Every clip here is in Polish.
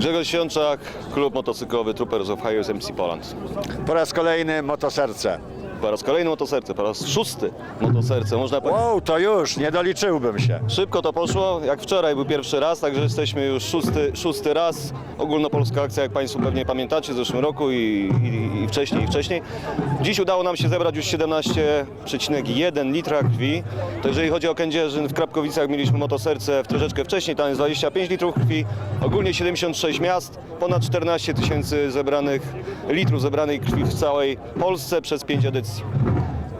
Tysiączak, klub motocyklowy Troopers of Highways MC Poland. Po raz kolejny motoserce. Po raz kolejny motoserce, po raz szósty motoserce. Można powiedzieć, Wow, to już, nie doliczyłbym się. szybko to poszło, jak wczoraj był pierwszy raz, także jesteśmy już szósty, szósty raz. Ogólnopolska akcja, jak Państwo pewnie pamiętacie, w zeszłym roku i, i, i wcześniej, i wcześniej. Dziś udało nam się zebrać już 17,1 litra krwi. To jeżeli chodzi o Kędzierzyn, w Krapkowicach mieliśmy motoserce w troszeczkę wcześniej, tam jest 25 litrów krwi. Ogólnie 76 miast, ponad 14 tysięcy zebranych litrów zebranej krwi w całej Polsce przez 5 edycji.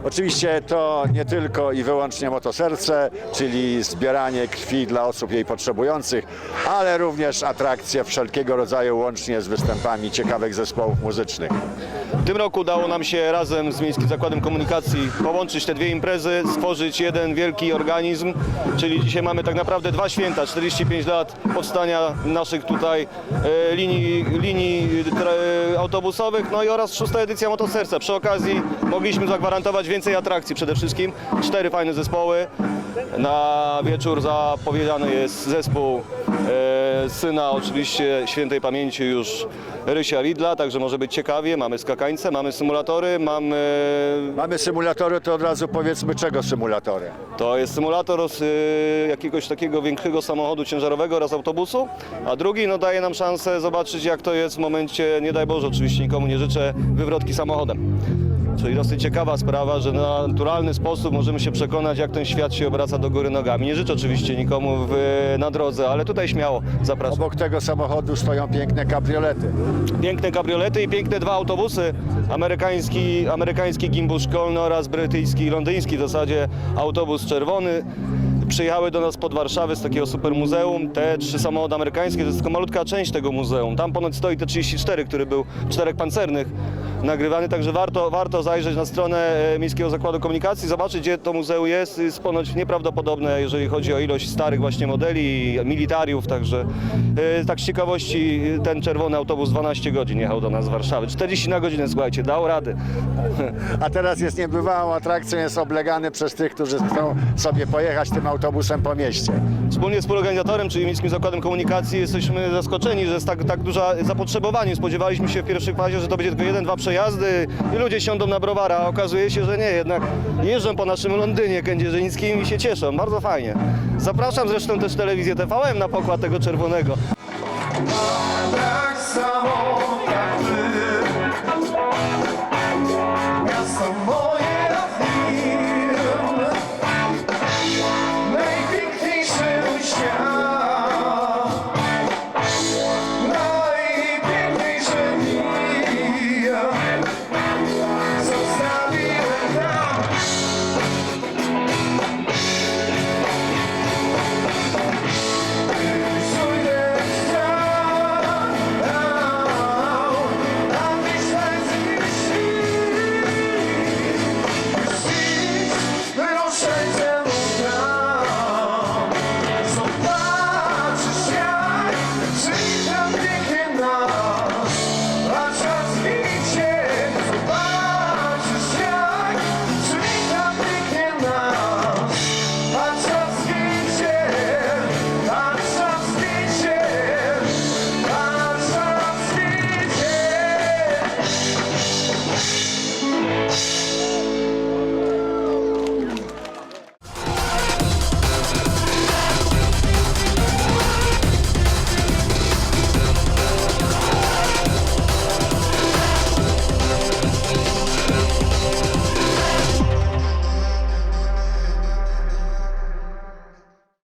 Oczywiście to nie tylko i wyłącznie motoserce, czyli zbieranie krwi dla osób jej potrzebujących, ale również atrakcje wszelkiego rodzaju łącznie z występami ciekawych zespołów muzycznych. W tym roku udało nam się razem z Miejskim Zakładem Komunikacji połączyć te dwie imprezy, stworzyć jeden wielki organizm, czyli dzisiaj mamy tak naprawdę dwa święta, 45 lat powstania naszych tutaj e, linii, linii tra- autobusowych, no i oraz szósta edycja Motoserca. Przy okazji mogliśmy zagwarantować więcej atrakcji przede wszystkim, cztery fajne zespoły. Na wieczór zapowiedziany jest zespół e, syna oczywiście świętej pamięci już Rysia Ridla, także może być ciekawie. Mamy skakańce, mamy symulatory, mamy... Mamy symulatory, to od razu powiedzmy czego symulatory. To jest symulator z y, jakiegoś takiego większego samochodu ciężarowego oraz autobusu, a drugi no, daje nam szansę zobaczyć jak to jest w momencie, nie daj Boże, oczywiście nikomu nie życzę, wywrotki samochodem. Czyli dosyć ciekawa sprawa, że na naturalny sposób możemy się przekonać, jak ten świat się obraca do góry nogami. Nie życzę oczywiście nikomu w, na drodze, ale tutaj śmiało zapraszam. Obok tego samochodu stoją piękne kabriolety. Piękne kabriolety i piękne dwa autobusy. Amerykański, amerykański gimbus szkolny oraz brytyjski, londyński w zasadzie autobus czerwony. Przyjechały do nas pod Warszawę z takiego super muzeum. Te trzy samochody amerykańskie to jest tylko malutka część tego muzeum. Tam ponad stoi te 34, który był czterech pancernych nagrywany, także warto, warto zajrzeć na stronę e, Miejskiego Zakładu Komunikacji, zobaczyć gdzie to muzeum jest. Jest ponoć nieprawdopodobne, jeżeli chodzi o ilość starych właśnie modeli, militariów, także e, tak z ciekawości ten czerwony autobus 12 godzin jechał do nas z Warszawy. 40 na godzinę, słuchajcie, dał rady. A teraz jest niebywałą atrakcją, jest oblegany przez tych, którzy chcą sobie pojechać tym autobusem autobusem po mieście. Wspólnie z współorganizatorem, czyli Miejskim Zakładem Komunikacji jesteśmy zaskoczeni, że jest tak, tak duże zapotrzebowanie. Spodziewaliśmy się w pierwszej fazie, że to będzie tylko jeden, dwa przejazdy i ludzie siądą na browara, a okazuje się, że nie, jednak jeżdżą po naszym Londynie kędzierzyńskim i się cieszą. Bardzo fajnie. Zapraszam zresztą też telewizję TVM na pokład tego czerwonego. Tak samo jak ty. Ja samo